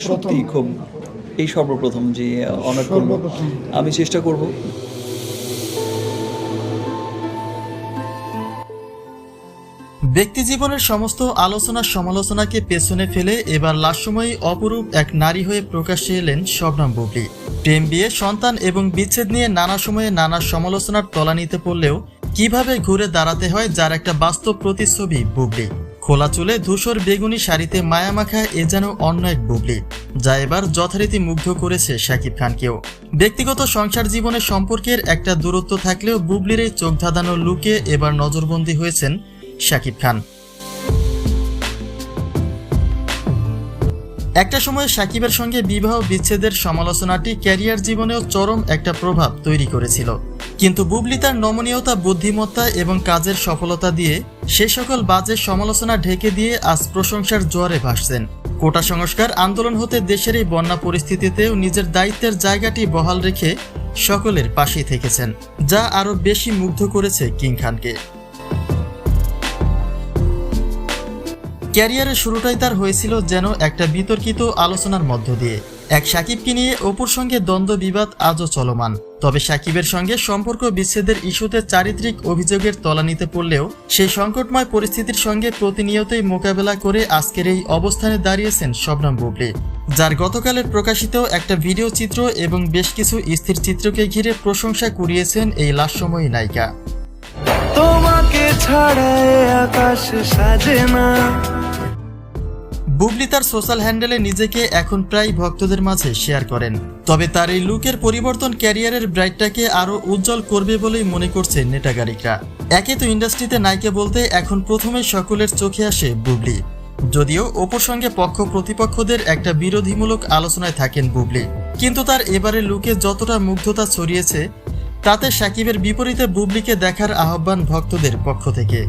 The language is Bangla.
সত্যি খুব এই সর্বপ্রথম যে অনার করব আমি চেষ্টা করব। ব্যক্তি জীবনের সমস্ত আলোচনা সমালোচনাকে পেছনে ফেলে এবার লাস্যময়ী অপরূপ এক নারী হয়ে প্রকাশ্যে এলেন শবনম বুবলি প্রেম বিয়ে সন্তান এবং বিচ্ছেদ নিয়ে নানা সময়ে নানা সমালোচনার তলানিতে পড়লেও কীভাবে ঘুরে দাঁড়াতে হয় যার একটা বাস্তব প্রতিচ্ছবি বুবলি খোলা চুলে ধূসর বেগুনি শাড়িতে মায়ামাখা এ যেন অন্য এক বুবলি, যা এবার যথারীতি মুগ্ধ করেছে শাকিব খানকেও। ব্যক্তিগত সংসার জীবনের সম্পর্কের একটা দূরত্ব থাকলেও বুবলির এই চোখ ধাঁধানো লুকে এবার নজরবন্দি হয়েছেন শাকিব খান। একটা সময় সাকিবের সঙ্গে বিবাহ বিচ্ছেদের সমালোচনাটি ক্যারিয়ার জীবনেও চরম একটা প্রভাব তৈরি করেছিল। কিন্তু বুবলি তার নমনীয়তা, বুদ্ধিমত্তা এবং কাজের সফলতা দিয়ে সে সকল বাজে সমালোচনা ঢেকে দিয়ে আজ প্রশংসার জোয়ারে ভাসছেন। কোটা সংস্কার আন্দোলন হতে দেশের এই বন্যা পরিস্থিতিতেও নিজের দায়িত্বের জায়গাটি বহাল রেখে সকলের পাশেই থেকেছেন, যা আরও বেশি মুগ্ধ করেছে কিং খানকে। ক্যারিয়ারের শুরুটাই তার হয়েছিল যেন একটা বিতর্কিত আলোচনার মধ্য দিয়ে। এক সাকিবকে নিয়ে অপুর সঙ্গে দ্বন্দ্ব বিবাদ আজও চলমান। তবে সাকিবের সঙ্গে সম্পর্ক বিচ্ছেদের ইস্যুতে চারিত্রিক অভিযোগের তলানিতে পড়লেও সেই সংকটময় পরিস্থিতির সঙ্গে প্রতিনিয়তই মোকাবেলা করে আজকের এই অবস্থানে দাঁড়িয়েছেন শবনম বুবলি। যার গতকালের প্রকাশিত একটা ভিডিও চিত্র এবং বেশ কিছু স্থির চিত্রকে ঘিরে প্রশংসা কুড়িয়েছেন এই লাস্যময়ী নায়িকা। তোমাকে ছাড়া এ আকাশ সাজে না। বুবলি তার সোশ্যাল হ্যান্ডেলে নিজেকে এখন প্রায় ভক্তদের মাঝে শেয়ার করেন। তবে তার এই লুকের পরিবর্তন ক্যারিয়ারের ব্রাইটটাকে আরও উজ্জ্বল করবে বলেই মনে করছে নেটাগারিকরা একে তো ইন্ডাস্ট্রিতে নায়িকা বলতে এখন প্রথমে সকলের চোখে আসে বুবলি। যদিও অপর সঙ্গে পক্ষ প্রতিপক্ষদের একটা বিরোধীমূলক আলোচনায় থাকেন বুবলি। কিন্তু তার এবারের লুকে যতটা মুগ্ধতা ছড়িয়েছে, তাতে সাকিবের বিপরীতে বুবলিকে দেখার আহ্বান ভক্তদের পক্ষ থেকে।